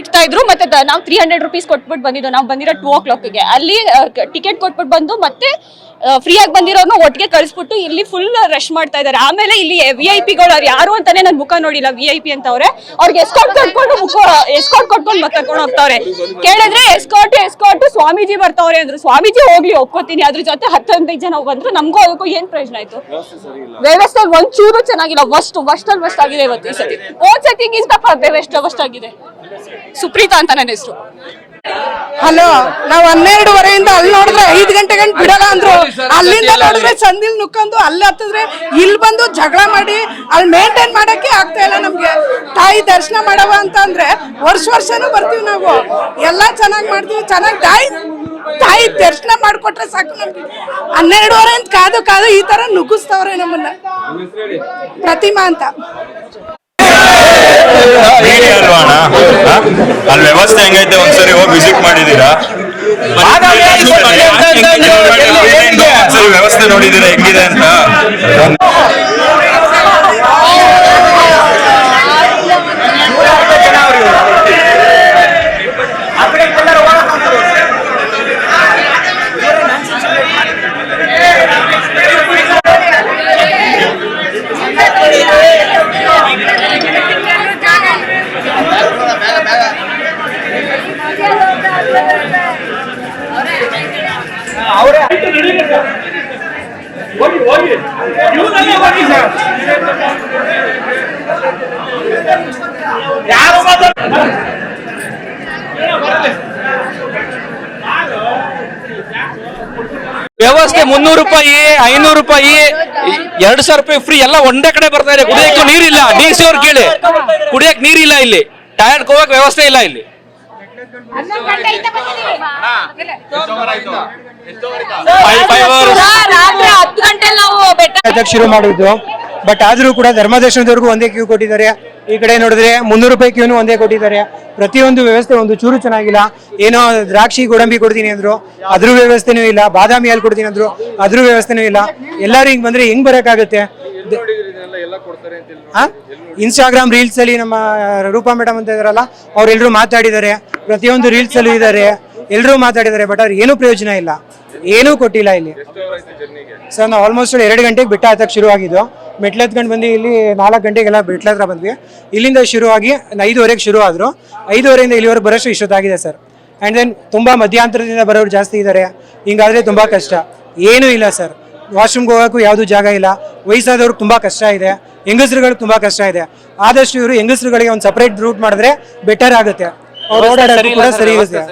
ಇಡ್ತಾ ಇದ್ರು. ಮತ್ತೆ ನಾವು ತ್ರೀ ಹಂಡ್ರೆಡ್ ರುಪೀಸ್ ಕೊಟ್ಬಿಟ್ಟು ಬಂದಿದ್ದು. ನಾವು ಬಂದಿರೋ ಟೂ ಓ ಕ್ಲಾಕ್ಗೆ ಅಲ್ಲಿ ಟಿಕೆಟ್ ಕೊಟ್ಬಿಟ್ಟು ಬಂದು ಮತ್ತೆ ಫ್ರೀ ಆಗಿ ಬಂದಿರೋರ್ನ ಒಟ್ಟಿಗೆ ಕಳಿಸ್ಬಿಟ್ಟು ಇಲ್ಲಿ ಫುಲ್ ರಶ್ ಮಾಡ್ತಾ ಇದ್ದಾರೆ. ಆಮೇಲೆ ಇಲ್ಲಿ ವಿ ಐ ಪಿಗಳು ಅವ್ರು ಯಾರು ಅಂತಾನೆ ನನ್ನ ಮುಖ ನೋಡಿಲ್ಲ. ವಿ ಐ ಪಿ ಅಂತವ್ರೆ. ಅವ್ರಿಗೆ ಎಸ್ಕಾರ್ಟ್ ಕೊಟ್ಕೊಂಡು ಮುಖ ಎಸ್ಕಾಟ್ ಕೊಟ್ಕೊಂಡು ಮತ್ತೆ ಕರ್ಕೊಂಡು ಹೋಗ್ತಾವ್ರೆ. ಕೇಳಿದ್ರೆ ಎಸ್ಕಾಟ್ ಎಸ್ಕಾಟ್ ಸ್ವಾಮೀಜಿ ಬರ್ತಾವ್ರೆ ಅಂದ್ರು. ಸ್ವಾಮೀಜಿ ಹೋಗ್ಲಿ ಒಪ್ಕೋತೀನಿ. ಅದ್ರ ಜೊತೆ ಹತ್ತು ಹದಿನೈದು ಜನ ಬಂದ್ರು. ನಮಗೂ ಅದಕ್ಕೂ ಏನ್ ಪ್ರಯೋಜನ ಆಯ್ತು? ವ್ಯವಸ್ಥೆ ಒಂಚೂರು ಚೆನ್ನಾಗಿಲ್ಲ. ವಸ್ಟ್ ವಸ್ಟ್ ಅಲ್ಲಿ ವಸ್ಟ್ ಆಗಿದೆ ಇವತ್ತು ಈ ಸತಿ. ಹೋದ್ ಸತಿ ಗೀಸ್ಬೇಕು ವ್ಯವಸ್ಥೆ ವಸ್ಟ್ ಆಗಿದೆ ಸುಪ್ರೀತಾ ಅಂತ ನನ್ನ ಹೆಸರು. ಹಲೋ ನಾವ್ ಹನ್ನೆರಡುವರೆಯಿಂದ ಅಲ್ಲಿ ನೋಡಿದ್ರೆ ಐದು ಗಂಟೆ ಗಂಟೆ ಬಿಡಲ್ಲ ಅಂದ್ರು. ಅಲ್ಲಿಂದ ನೋಡಿದ್ರೆ ಸಂದಿಲ್ ನುಕ್ಕಂದು ಅಲ್ಲಿ ಹತ್ತಿದ್ರೆ ಇಲ್ಲಿ ಬಂದು ಜಗಳ ಮಾಡಿ ಅಲ್ಲಿ ಮೇಂಟೈನ್ ಮಾಡಕ್ಕೆ ಆಗ್ತಾ ಇಲ್ಲ ನಮ್ಗೆ. ತಾಯಿ ದರ್ಶನ ಮಾಡವ ಅಂತ ಅಂದ್ರೆ ವರ್ಷ ವರ್ಷನೂ ಬರ್ತೀವಿ ನಾವು. ಎಲ್ಲಾ ಚೆನ್ನಾಗಿ ಮಾಡ್ತೀವಿ ಚೆನ್ನಾಗಿ ತಾಯಿ ತಾಯಿ ದರ್ಶನ ಮಾಡ್ಕೊಟ್ರೆ ಸಾಕು ನಮ್ಗೆ. ಹನ್ನೆರಡುವರೆ ಅಂತ ಕಾದು ಕಾದು ಈ ತರ ನುಗ್ಗಿಸ್ತವ್ರೆ ನಮ್ಮನ್ನ. ಪ್ರತಿಮಾ ಅಂತ. ಅಲ್ಲಿ ವ್ಯವಸ್ಥೆ ಹೆಂಗೈತೆ ಒಂದ್ಸರಿ ಹೋಗಿ ವಿಸಿಟ್ ಮಾಡಿದೀರಾ ಒಂದ್ಸರಿ ವ್ಯವಸ್ಥೆ ನೋಡಿದೀರಾ ಹೆಂಗಿದೆ ಅಂತ? ವ್ಯವಸ್ಥೆ ಮುನ್ನೂರು ರೂಪಾಯಿ, ಐನೂರು ರೂಪಾಯಿ, ಎರಡ್ ಸಾವಿರ ರೂಪಾಯಿ ಫ್ರೀ ಎಲ್ಲ ಒಂದೇ ಕಡೆ ಬರ್ತಾ ಇದೆ. ಕುಡಿಯಕ್ಕೆ ನೀರಿಲ್ಲ. ಡಿ ಸಿ ಅವ್ರು ಕೇಳಿ. ಕುಡಿಯಕ್ ನೀರಿಲ್ಲ ಇಲ್ಲಿ. ಟಯರ್ಡ್ ಹೋಗಕ್ ವ್ಯವಸ್ಥೆ ಇಲ್ಲ ಇಲ್ಲಿ. Five- five hours. ರಾತ್ರಿ ಹತ್ತು ಗಂಟೆ ನಾವು ಬೆಟ್ಟ ಅದಕ್ಕೆ ಶುರು ಮಾಡಿದ್ದು ಬಟ್ ಆದ್ರೂ ಕೂಡ ಧರ್ಮದರ್ಶನದವರೆಗೂ ಒಂದೇ ಕ್ಯೂ ಕೊಟ್ಟಿದ್ದಾರೆ. ಈ ಕಡೆ ನೋಡಿದ್ರೆ ಮುನ್ನೂರು ರೂಪಾಯಿ ಕ್ಯೂನು ಒಂದೇ ಕೊಟ್ಟಿದ್ದಾರೆ. ಪ್ರತಿಯೊಂದು ವ್ಯವಸ್ಥೆ ಒಂದು ಚೂರು ಚೆನ್ನಾಗಿಲ್ಲ. ಏನೋ ದ್ರಾಕ್ಷಿ ಗೋಡಂಬಿ ಕೊಡ್ತೀನಿ ಅಂದ್ರು. ಅದ್ರ ವ್ಯವಸ್ಥೆನೂ ಇಲ್ಲ. ಬಾದಾಮಿ ಹಾಲು ಕೊಡ್ತೀನಿ ಅಂದ್ರು. ಅದ್ರ ವ್ಯವಸ್ಥೆನೂ ಇಲ್ಲ. ಎಲ್ಲರೂ ಹಿಂಗ್ ಬಂದ್ರೆ ಹೆಂಗ್ ಬರಕ್ಕಾಗತ್ತೆ. ಇನ್ಸ್ಟಾಗ್ರಾಮ್ ರೀಲ್ಸ್ ಅಲ್ಲಿ ನಮ್ಮ ರೂಪಾ ಮೇಡಮ್ ಅಂತ ಇದಾರಲ್ಲ ಅವ್ರೆಲ್ಲರೂ ಮಾತಾಡಿದ್ದಾರೆ. ಪ್ರತಿಯೊಂದು ರೀಲ್ಸ್ ಅಲ್ಲೂ ಇದ್ದಾರೆ. ಎಲ್ಲರೂ ಮಾತಾಡಿದ್ದಾರೆ ಬಟ್ ಅವ್ರಿಗೆ ಏನೂ ಪ್ರಯೋಜನ ಇಲ್ಲ. ಏನೂ ಕೊಟ್ಟಿಲ್ಲ ಇಲ್ಲಿ. ಸರ್ ನಾವು ಆಲ್ಮೋಸ್ಟ್ ಎರಡು ಗಂಟೆಗೆ ಬೆಟ್ಟ ಹತ್ತಕ್ಕೆ ಶುರು ಆಗಿದ್ದು ಮೆಟ್ಲು ಹತ್ಕೊಂಡು ಬಂದು ಇಲ್ಲಿ ನಾಲ್ಕು ಗಂಟೆಗೆಲ್ಲ ಬೆಟ್ಲ ಹತ್ರ ಬಂದ್ವಿ. ಇಲ್ಲಿಂದ ಶುರುವಾಗಿ ಐದುವರೆಗೆ ಶುರು ಆದರು ಐದುವರೆಯಿಂದ ಇಲ್ಲಿವರೆಗೆ ಬರೋಷ್ಟು ಇಷ್ಟೊತ್ತಾಗಿದೆ ಸರ್. ಆ್ಯಂಡ್ ದೆನ್ ತುಂಬ ಮಧ್ಯಂತರದಿಂದ ಬರೋರು ಜಾಸ್ತಿ ಇದ್ದಾರೆ. ಹಿಂಗಾದರೆ ತುಂಬ ಕಷ್ಟ. ಏನೂ ಇಲ್ಲ ಸರ್. ವಾಶ್ರೂಮ್ಗೆ ಹೋಗೋಕ್ಕೂ ಯಾವುದೂ ಜಾಗ ಇಲ್ಲ. ವಯಸ್ಸಾದವ್ರಿಗೆ ತುಂಬ ಕಷ್ಟ ಇದೆ. ಹೆಂಗಸ್ರುಗಳಿಗೆ ತುಂಬ ಕಷ್ಟ ಇದೆ. ಆದಷ್ಟು ಇವರು ಹೆಂಗಸ್ರುಗಳಿಗೆ ಒಂದು ಸಪ್ರೇಟ್ ರೂಟ್ ಮಾಡಿದ್ರೆ ಬೆಟರ್ ಆಗುತ್ತೆ. ಅವ್ರು ಓಡಾಡೋದು ಕೂಡ ಸರಿ ಇರುತ್ತೆ.